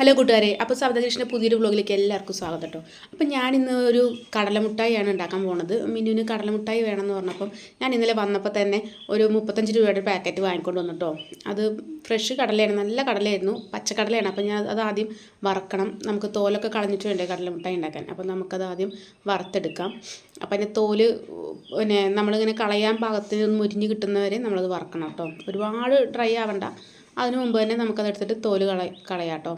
Hello കൂട്ടുകാരെ അപ്പോൾ സവിതകൃഷ്ണ പുതിയൊരു വ്ളോഗിലേക്ക് എല്ലാവർക്കും സ്വാഗതം കേട്ടോ. അപ്പോൾ ഞാൻ ഇന്ന് ഒരു കടലമുട്ടായിയാണ് ഉണ്ടാക്കാൻ പോണത്. മിന്നുവിന് കടലമുട്ടായി വേണമെന്ന് പറഞ്ഞപ്പം ഞാൻ ഇന്നലെ വന്നപ്പോൾ തന്നെ ഒരു മുപ്പത്തഞ്ച് രൂപയുടെ പാക്കറ്റ് വാങ്ങിക്കൊണ്ട് വന്നിട്ടോ അത് ഫ്രഷ് കടലയാണ് നല്ല കടലയായിരുന്നു പച്ചക്കടലയാണ്. അപ്പോൾ ഞാൻ അത് ആദ്യം വറക്കണം. നമുക്ക് തോലൊക്കെ കളഞ്ഞിട്ട് വേണ്ടേ കടലമുട്ടായി ഉണ്ടാക്കാൻ? അപ്പോൾ നമുക്കത് ആദ്യം വറുത്തെടുക്കാം. അപ്പോൾ അതിന്റെ തോൽ പിന്നെ നമ്മളിങ്ങനെ കളയാൻ പാകത്തിന് മുരിഞ്ഞ് കിട്ടുന്നവരെ നമ്മളത് വറക്കണം കേട്ടോ. ഒരുപാട് ഡ്രൈ ആവണ്ട. അതിനു മുമ്പ് തന്നെ നമുക്കത് എടുത്തിട്ട് തോൽ കള കളയാം കേട്ടോ.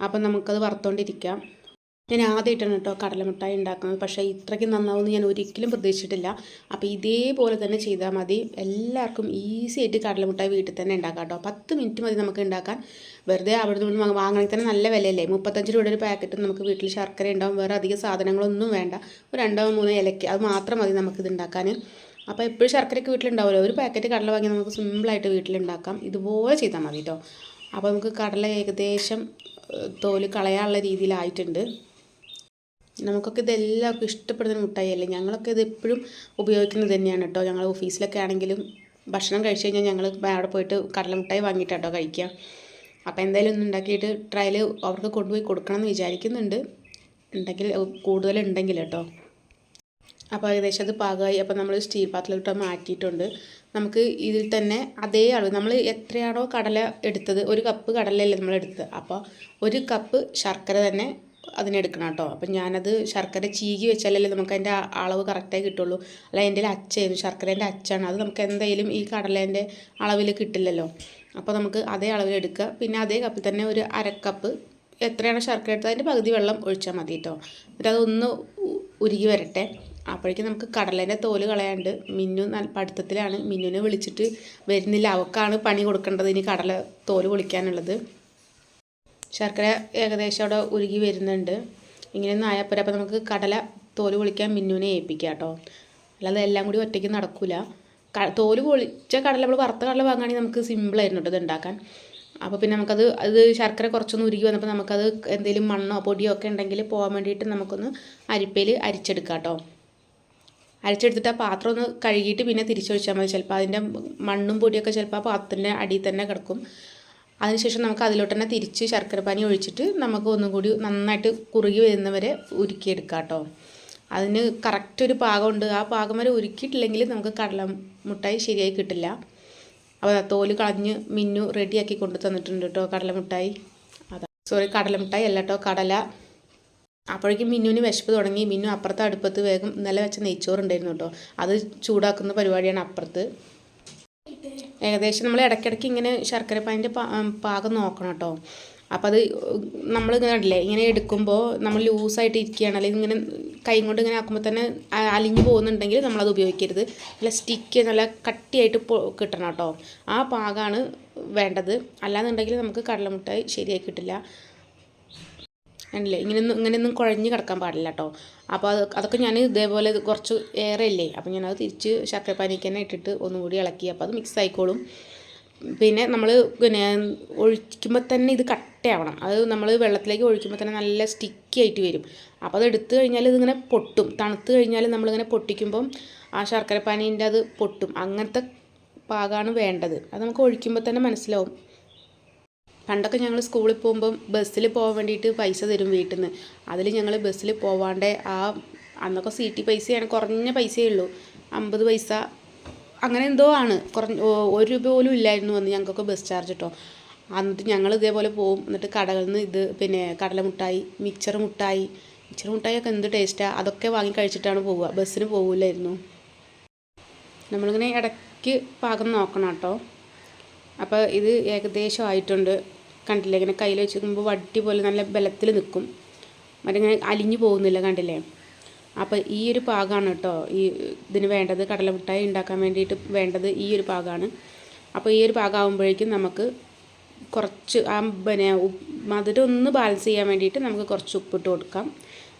അപ്പം നമുക്കത് വറുത്തോണ്ടിരിക്കാം. ഞാൻ ആദ്യമായിട്ടാണ് കേട്ടോ കടലമിഠായി ഉണ്ടാക്കുന്നത്. പക്ഷേ ഇത്രയ്ക്ക് നന്നാവുമെന്ന് ഞാൻ ഒരിക്കലും പ്രതീക്ഷിച്ചിട്ടില്ല. അപ്പോൾ ഇതേപോലെ തന്നെ ചെയ്താൽ മതി. എല്ലാവർക്കും ഈസി ആയിട്ട് കടലമിഠായി വീട്ടിൽ തന്നെ ഉണ്ടാക്കാം കേട്ടോ. പത്ത് മിനിറ്റ് മതി നമുക്ക് ഉണ്ടാക്കാൻ. വെറുതെ അവിടെ നിന്ന് വാങ്ങണമെങ്കിൽ തന്നെ നല്ല വിലയല്ലേ? മുപ്പത്തഞ്ച് രൂപയുടെ ഒരു പാക്കറ്റ് നമുക്ക് വീട്ടിൽ ശർക്കര ഉണ്ടാവും. വേറെ അധികം സാധനങ്ങളൊന്നും വേണ്ട. ഒരു രണ്ടോ മൂന്നോ ഇലയ്ക്ക് അത് മാത്രം മതി നമുക്കിത് ഉണ്ടാക്കാൻ. അപ്പോൾ എപ്പോഴും ശർക്കരയ്ക്ക് വീട്ടിലുണ്ടാവുമല്ലോ? ഒരു പാക്കറ്റ് കടല വാങ്ങി നമുക്ക് സിമ്പിളായിട്ട് വീട്ടിലുണ്ടാക്കാം ഇതുപോലെ ചെയ്താൽ മതി കേട്ടോ. അപ്പോൾ നമുക്ക് കടല ഏകദേശം തോൽ കളയാനുള്ള രീതിയിലായിട്ടുണ്ട്. നമുക്കൊക്കെ ഇത് എല്ലാവർക്കും ഇഷ്ടപ്പെടുന്ന മുട്ടായിയല്ലേ? ഞങ്ങളൊക്കെ ഇത് എപ്പോഴും ഉപയോഗിക്കുന്നത് തന്നെയാണ് കേട്ടോ. ഞങ്ങൾ ഓഫീസിലൊക്കെ ആണെങ്കിലും ഭക്ഷണം കഴിച്ച് കഴിഞ്ഞാൽ ഞങ്ങൾ അവിടെ പോയിട്ട് കടലമുട്ടായി വാങ്ങിയിട്ട് കേട്ടോ കഴിക്കുക. അപ്പോൾ എന്തായാലും ഒന്ന് ഉണ്ടാക്കിയിട്ട് ട്രയൽ അവർക്ക് കൊണ്ടുപോയി കൊടുക്കണം എന്ന് വിചാരിക്കുന്നുണ്ട്. ഉണ്ടെങ്കിൽ കൂടുതലുണ്ടെങ്കിൽ കേട്ടോ. അപ്പോൾ ഏകദേശം അത് പാകമായി. അപ്പോൾ നമ്മൾ സ്റ്റീൽ പാത്രത്തിലോട്ട് മാറ്റിയിട്ടുണ്ട്. നമുക്ക് ഇതിൽ തന്നെ അതേ അളവ്. നമ്മൾ എത്രയാണോ കടല എടുത്തത് ഒരു കപ്പ് കടലയല്ലേ നമ്മൾ എടുത്തത്. അപ്പോൾ ഒരു കപ്പ് ശർക്കര തന്നെ അതിനെടുക്കണം കേട്ടോ. അപ്പം ഞാനത് ശർക്കര ചീകി വെച്ചാലല്ലേ നമുക്ക് അതിന്റെ അളവ് കറക്റ്റായി കിട്ടുള്ളൂ. അല്ല എന്റെ അച്ചായിരുന്നു. ശർക്കരേന്റെ അച്ചാണ്. അത് നമുക്ക് എന്തായാലും ഈ കടലേന്റെ അളവിൽ കിട്ടില്ലല്ലോ. അപ്പോൾ നമുക്ക് അതേ അളവിൽ എടുക്കുക. പിന്നെ അതേ കപ്പിൽ തന്നെ ഒരു അരക്കപ്പ് എത്രയാണ് ശർക്കര എടുത്തത് അതിന്റെ പകുതി വെള്ളം ഒഴിച്ചാൽ മതി കേട്ടോ. എന്നിട്ട് അതൊന്ന് ഉരുകി വരട്ടെ. അപ്പോഴേക്കും നമുക്ക് കടലേന്റെ തോൽ കളയാണ്ട് മിന്നു നല്ല പഠിത്തത്തിലാണ് മിന്നുവിനെ വിളിച്ചിട്ട് വരുന്നില്ല. അവക്കാണ് പണി കൊടുക്കേണ്ടത് ഇനി കടല തോൽ പൊളിക്കാനുള്ളത്. ശർക്കര ഏകദേശം അവിടെ ഉരുകി വരുന്നുണ്ട്. ഇങ്ങനെയൊന്നും ആയപ്പോൾ അപ്പോൾ നമുക്ക് കടല തോൽ പൊളിക്കാൻ മിന്നുവിനെ ഏൽപ്പിക്കാം കേട്ടോ. അല്ലാതെ എല്ലാം കൂടി ഒറ്റയ്ക്ക് നടക്കില്ല തോൽ പൊളിച്ച കടല നമ്മൾ വറുത്ത കടല വാങ്ങുകയാണെങ്കിൽ നമുക്ക് സിമ്പിളായിരുന്നു കേട്ടോ ഇത് ഉണ്ടാക്കാൻ. അപ്പോൾ പിന്നെ നമുക്കത് അത് ശർക്കര കുറച്ചൊന്ന് ഉരുകി വന്നപ്പോൾ നമുക്കത് എന്തെങ്കിലും മണ്ണോ പൊടിയോ ഒക്കെ ഉണ്ടെങ്കിൽ പോകാൻ വേണ്ടിയിട്ട് നമുക്കൊന്ന് അരിപ്പയിൽ അരിച്ചെടുക്കാം കേട്ടോ. അരച്ചെടുത്തിട്ട് ആ പാത്രം ഒന്ന് കഴുകിയിട്ട് പിന്നെ തിരിച്ചൊഴിച്ചാൽ മതി. ചിലപ്പോൾ അതിന്റെ മണ്ണും പൊടിയൊക്കെ ചിലപ്പോൾ ആ പാത്രത്തിന്റെ അടിയിൽ തന്നെ കിടക്കും. അതിനുശേഷം നമുക്ക് അതിലോട്ട് തന്നെ തിരിച്ച് ശർക്കര പാനി ഒഴിച്ചിട്ട് നമുക്ക് ഒന്നും കൂടി നന്നായിട്ട് കുറുകി വരുന്നവരെ ഉരുക്കിയെടുക്കാം കേട്ടോ. അതിന് കറക്റ്റ് ഒരു പാകമുണ്ട്. ആ പാകം വരെ ഉരുക്കിയിട്ടില്ലെങ്കിൽ നമുക്ക് കടല മുട്ടായി ശരിയായി കിട്ടില്ല. അപ്പോൾ തോൽ കളഞ്ഞ് മിന്നു റെഡിയാക്കി കൊണ്ടു തന്നിട്ടുണ്ട് കേട്ടോ കടല മുട്ടായി അതാ. സോറി കടല മുട്ടായി അല്ല കേട്ടോ കടല. അപ്പോഴേക്കും മിന്നുവിന് വിശപ്പ് തുടങ്ങി. മിന്നു അപ്പുറത്തെ അടുപ്പത്ത് വേഗം ഇന്നലെ വെച്ച നെയ്ച്ചോറുണ്ടായിരുന്നു കേട്ടോ. അത് ചൂടാക്കുന്ന പരിപാടിയാണ് അപ്പുറത്ത്. ഏകദേശം നമ്മൾ ഇടയ്ക്കിടയ്ക്ക് ഇങ്ങനെ ശർക്കര പാനിന്റെ പാകം നോക്കണം കേട്ടോ. അപ്പോൾ അത് നമ്മൾ ഇങ്ങനെ കണ്ടില്ലേ ഇങ്ങനെ എടുക്കുമ്പോൾ നമ്മൾ ലൂസായിട്ട് ഇരിക്കുകയാണ്. അല്ലെങ്കിൽ ഇങ്ങനെ കൈ കൊണ്ട് ഇങ്ങനെ ആക്കുമ്പോൾ തന്നെ അലിഞ്ഞു പോകുന്നുണ്ടെങ്കിൽ നമ്മളത് ഉപയോഗിക്കരുത്. നല്ല സ്റ്റിക്ക് നല്ല കട്ടിയായിട്ട് കിട്ടണം കേട്ടോ. ആ പാകമാണ് വേണ്ടത്. അല്ലാന്നുണ്ടെങ്കിൽ നമുക്ക് കടലമുട്ടായി ശരിയായി കിട്ടില്ല. ആണല്ലേ? ഇങ്ങനെയൊന്നും ഇങ്ങനെയൊന്നും കുഴഞ്ഞ് കിടക്കാൻ പാടില്ല കേട്ടോ അപ്പോൾ അത് അതൊക്കെ ഞാൻ ഇതേപോലെ കുറച്ച് ഏറെ ഇല്ലേ അപ്പോൾ ഞാനത് തിരിച്ച് ശർക്കരപ്പാനിക്ക് തന്നെ ഇട്ടിട്ട് ഒന്നും കൂടി ഇളക്കി അപ്പോൾ അത് മിക്സ് ആയിക്കോളും. പിന്നെ നമ്മൾ പിന്നെ ഒഴിക്കുമ്പോൾ തന്നെ ഇത് കട്ടയാവണം. അത് നമ്മൾ വെള്ളത്തിലേക്ക് ഒഴിക്കുമ്പോൾ തന്നെ നല്ല സ്റ്റിക്കി ആയിട്ട് വരും. അപ്പോൾ അത് എടുത്തു കഴിഞ്ഞാൽ ഇതിങ്ങനെ പൊട്ടും. തണുത്ത് കഴിഞ്ഞാൽ നമ്മളിങ്ങനെ പൊട്ടിക്കുമ്പം ആ ശർക്കരപ്പാനീന്റെ അത് പൊട്ടും. അങ്ങനത്തെ പാകമാണ് വേണ്ടത്. അത് നമുക്ക് ഒഴിക്കുമ്പോൾ തന്നെ മനസ്സിലാവും. പണ്ടൊക്കെ ഞങ്ങൾ സ്കൂളിൽ പോകുമ്പം ബസ്സിൽ പോകാൻ വേണ്ടിയിട്ട് പൈസ തരും വീട്ടിൽ നിന്ന് അതിൽ ഞങ്ങൾ ബസ്സിൽ പോവാണ്ട് ആ അന്നൊക്കെ സീറ്റി പൈസയാണ് കുറഞ്ഞ പൈസയേ ഉള്ളൂ. അമ്പത് പൈസ അങ്ങനെ എന്തോ ആണ്. കുറഞ്ഞ ഒരു രൂപ പോലും ഇല്ലായിരുന്നു അന്ന് ഞങ്ങൾക്കൊക്കെ ബസ് ചാർജ് കേട്ടോ എന്നിട്ട് ഞങ്ങൾ ഇതേപോലെ പോവും. എന്നിട്ട് കടകളിൽ നിന്ന് ഇത് പിന്നെ കടല മുട്ടായി മിക്സർ മുട്ടായി മിക്സർ മുട്ടായി ഒക്കെ എന്ത് ടേസ്റ്റാണ് അതൊക്കെ വാങ്ങി കഴിച്ചിട്ടാണ് പോവുക. ബസ്സിന് പോവില്ലായിരുന്നു നമ്മളിങ്ങനെ ഇടയ്ക്ക് പാകം നോക്കണം കേട്ടോ അപ്പോൾ ഇത് ഏകദേശം ആയിട്ടുണ്ട്. കണ്ടില്ലേ? ഇങ്ങനെ കയ്യിൽ വെച്ച് നോക്കുമ്പോൾ വട്ടി പോലെ നല്ല ബലത്തിൽ നിൽക്കും മറ്റിങ്ങനെ അലിഞ്ഞു പോകുന്നില്ല കണ്ടില്ലേ? അപ്പോൾ ഈ ഒരു പാകമാണ് കേട്ടോ. ഈ ഇതിന് വേണ്ടത് കടലമിഠായി ഉണ്ടാക്കാൻ വേണ്ടിയിട്ട് വേണ്ടത് ഈ ഒരു പാകമാണ് അപ്പോൾ ഈ ഒരു പാകമാകുമ്പോഴേക്കും നമുക്ക് കുറച്ച് ആ പിന്നെ മധുരം ഒന്ന് ബാലൻസ് ചെയ്യാൻ വേണ്ടിയിട്ട് നമുക്ക് കുറച്ച് ഉപ്പിട്ട് കൊടുക്കാം.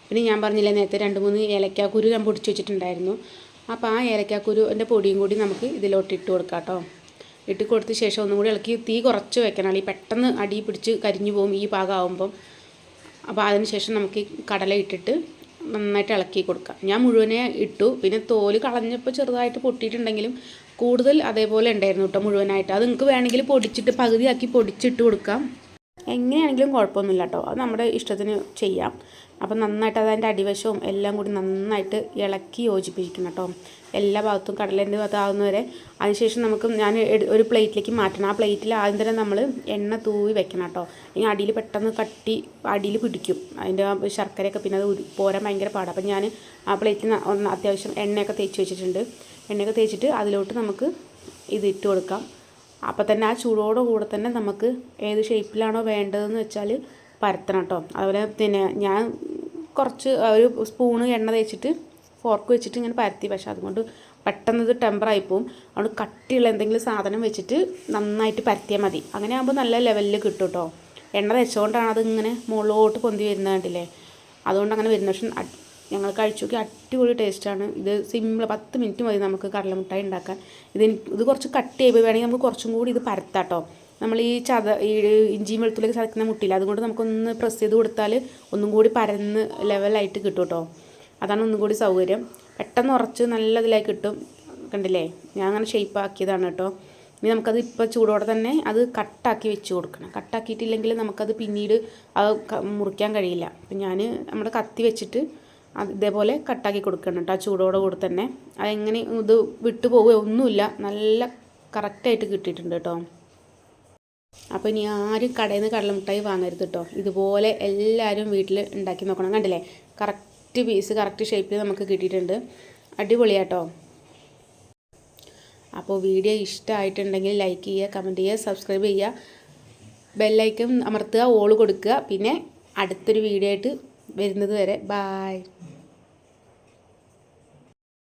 പിന്നെ ഞാൻ പറഞ്ഞില്ല നേരത്തെ രണ്ട് മൂന്ന് ഏലക്കാക്കുരു ഞാൻ പൊടിച്ച് വെച്ചിട്ടുണ്ടായിരുന്നു. അപ്പോൾ ആ ഏലക്കാക്കുരുവിന്റെ പൊടിയും കൂടി നമുക്ക് ഇതിലോട്ട് ഇട്ട് കൊടുക്കാം കേട്ടോ. ഇട്ട് കൊടുത്ത ശേഷം ഒന്നും കൂടി ഇളക്കി തീ കുറച്ച് വെക്കണം. അല്ലെങ്കിൽ പെട്ടെന്ന് അടി പിടിച്ച് കരിഞ്ഞു പോകും ഈ പാകമാകുമ്പം അപ്പോൾ അതിന് ശേഷം നമുക്ക് ഈ കടല ഇട്ടിട്ട് നന്നായിട്ട് ഇളക്കി കൊടുക്കാം. ഞാൻ മുഴുവനെ ഇട്ടു. പിന്നെ തോൽ കളഞ്ഞപ്പോൾ ചെറുതായിട്ട് പൊട്ടിയിട്ടുണ്ടെങ്കിലും കൂടുതൽ അതേപോലെ ഉണ്ടായിരുന്നു കേട്ടോ മുഴുവനായിട്ട്. അത് നിങ്ങൾക്ക് വേണമെങ്കിൽ പൊടിച്ചിട്ട് പകുതിയാക്കി പൊടിച്ചിട്ട് കൊടുക്കാം. എങ്ങനെയാണെങ്കിലും കുഴപ്പമൊന്നുമില്ല കേട്ടോ. അത് നമ്മുടെ ഇഷ്ടത്തിന് ചെയ്യാം. അപ്പം നന്നായിട്ട് അതിന്റെ അടിവശവും എല്ലാം കൂടി നന്നായിട്ട് ഇളക്കി യോജിപ്പിക്കണം കേട്ടോ. എല്ലാ ഭാഗത്തും കടലേന്റെ ഭാഗത്താവുന്നവരെ അതിനുശേഷം നമുക്ക് ഞാൻ ഒരു പ്ലേറ്റിലേക്ക് മാറ്റണം. ആ പ്ലേറ്റിൽ ആദ്യം തന്നെ നമ്മൾ എണ്ണ തൂവി വെക്കണം കേട്ടോ. അല്ലെങ്കിൽ അടിയിൽ പെട്ടെന്ന് കട്ടി അടിയിൽ പിടിക്കും. അതിന്റെ ശർക്കരയൊക്കെ പിന്നെ അത് പോരാൻ ഭയങ്കര പാടാണ് അപ്പം ഞാൻ ആ പ്ലേറ്റിൽ അത്യാവശ്യം എണ്ണയൊക്കെ തേച്ച് വെച്ചിട്ടുണ്ട്. എണ്ണയൊക്കെ തേച്ചിട്ട് അതിലോട്ട് നമുക്ക് ഇത് ഇട്ട് കൊടുക്കാം. അപ്പോൾ തന്നെ ആ ചൂടോടെ കൂടെ തന്നെ നമുക്ക് ഏത് ഷേപ്പിലാണോ വേണ്ടതെന്ന് വെച്ചാൽ പരത്തണം കേട്ടോ. അതുപോലെ പിന്നെ ഞാൻ കുറച്ച് ഒരു സ്പൂണ് എണ്ണ തേച്ചിട്ട് ഫോർക്ക് വെച്ചിട്ട് ഇങ്ങനെ പരത്തി. പക്ഷേ അതുകൊണ്ട് പെട്ടെന്ന് ഇത് ടെമ്പറായി പോവും. അതുകൊണ്ട് കട്ടിയുള്ള എന്തെങ്കിലും സാധനം വെച്ചിട്ട് നന്നായിട്ട് പരത്തിയാൽ മതി. അങ്ങനെ ആകുമ്പോൾ നല്ല ലെവലിൽ കിട്ടും കേട്ടോ എണ്ണ വെച്ചുകൊണ്ടാണ് അത് ഇങ്ങനെ മുകളിലോട്ട് പൊന്തി വരുന്നത് കണ്ടില്ലേ? അതുകൊണ്ട് അങ്ങനെ വരുന്നത്. പക്ഷെ ഞങ്ങൾ കഴിച്ചു നോക്കി അടിപൊളി ടേസ്റ്റാണ് ഇത് സിമ്പിൾ പത്ത് മിനിറ്റ് മതി നമുക്ക് കടലമുട്ടായി ഉണ്ടാക്കാൻ. ഇത് ഇത് കുറച്ച് കട്ട് ചെയ്യുമ്പോൾ വേണമെങ്കിൽ നമുക്ക് കുറച്ചും കൂടി ഇത് പരത്താട്ടോ നമ്മൾ ഈ ചത ഈ ഇഞ്ചിയും വെളുത്തുള്ളിലേക്ക് ചതക്കുന്ന മുട്ടില്ല അതുകൊണ്ട് നമുക്കൊന്ന് പ്രസ് ചെയ്ത് കൊടുത്താൽ ഒന്നും കൂടി പരന്ന് ലെവലായിട്ട് കിട്ടും കേട്ടോ അതാണ് ഒന്നും കൂടി സൗകര്യം. പെട്ടെന്ന് ഉറച്ച് നല്ല ഇതിലേക്ക് കിട്ടും. കണ്ടില്ലേ? ഞാൻ അങ്ങനെ ഷേപ്പ് ആക്കിയതാണ് കേട്ടോ. ഇനി നമുക്കത് ഇപ്പോൾ ചൂടോടെ തന്നെ അത് കട്ടാക്കി വെച്ച് കൊടുക്കണം. കട്ടാക്കിയിട്ടില്ലെങ്കിൽ നമുക്കത് പിന്നീട് അത് മുറിക്കാൻ കഴിയില്ല. അപ്പം ഞാൻ നമ്മുടെ കത്തി വെച്ചിട്ട് അത് ഇതേപോലെ കട്ടാക്കി കൊടുക്കണം കേട്ടോ ആ ചൂടോടെ കൂടെ തന്നെ. അതെങ്ങനെ ഇത് വിട്ടു പോവുകയോ ഒന്നുമില്ല. നല്ല കറക്റ്റായിട്ട് കിട്ടിയിട്ടുണ്ട് കേട്ടോ. അപ്പോൾ ഇനി ആരും കടയിൽ നിന്ന് കടലമുട്ടായി വാങ്ങരുത് കേട്ടോ. ഇതുപോലെ എല്ലാവരും വീട്ടിൽ ഉണ്ടാക്കി നോക്കണം. കണ്ടില്ലേ? കറക്റ്റ് പീസ് കറക്റ്റ് ഷേപ്പിൽ നമുക്ക് കിട്ടിയിട്ടുണ്ട്. അടിപൊളിയാട്ടോ. അപ്പോൾ വീഡിയോ ഇഷ്ടമായിട്ടുണ്ടെങ്കിൽ ലൈക്ക് ചെയ്യുക കമന്റ് ചെയ്യുക സബ്സ്ക്രൈബ് ചെയ്യുക. ബെല്ലൈക്കൺ അമർത്തുക ഓൾ കൊടുക്കുക. പിന്നെ അടുത്തൊരു വീഡിയോ ആയിട്ട് വരുന്നത് വരെ. ബായ്